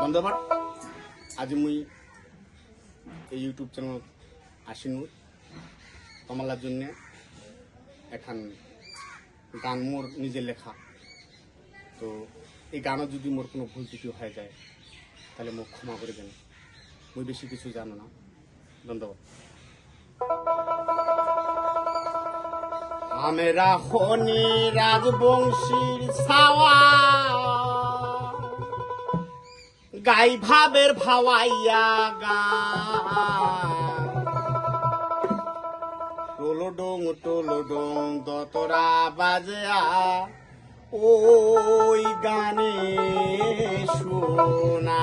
বন্ধুবান আজি মুই এই ইউটিউব চ্যানেল আসিনু। তোমালার জন্য এখন গান, মোর নিজে লেখা। তো এই গানও যদি মোর কোনো ভুল ত্রুটি হয়ে যায়, তাহলে মোক ক্ষমা করে দেন। মুই বেশি কিছু জানো না। ধন্যবাদ আমরা। হনি রাজবংশীর ছাওয়া গাই ভাবের ভাওয়াইয়া গা। টোলো ডোং টোলো ডোং দতরা বাজয়া ওই গানে শোনা।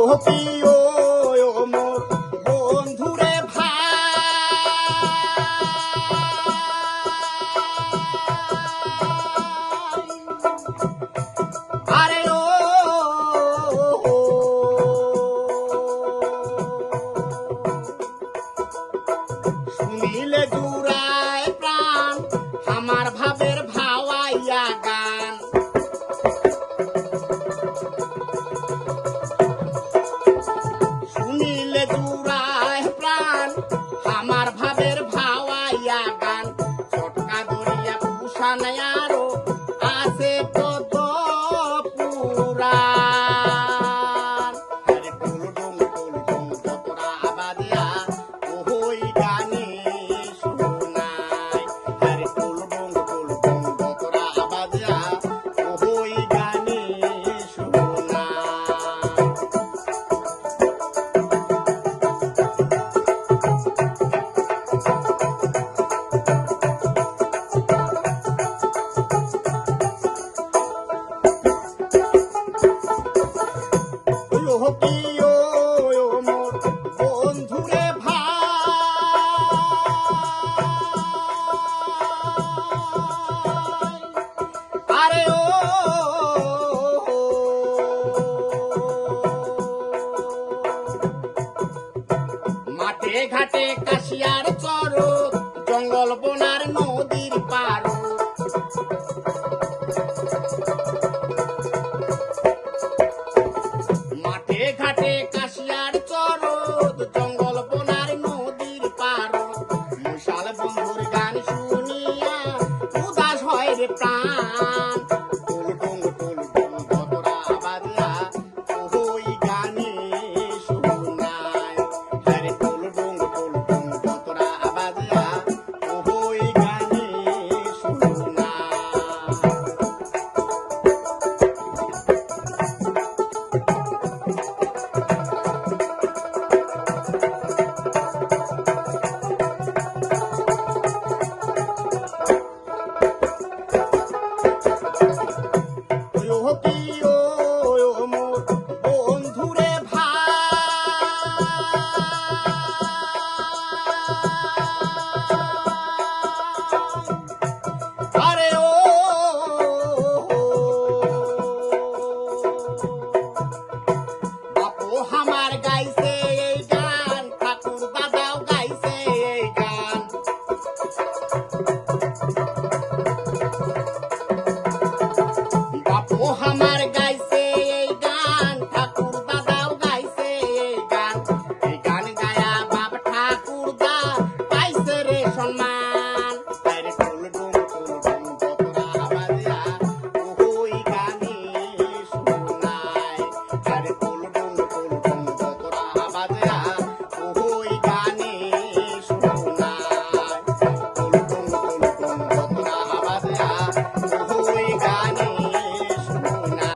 লোকিও মোর ভাওয়াইয়া ছোটকা দরিয়া পুষা আরও ঘাটে কাশিয়ার চর জঙ্গল বোনার নদীর পাড়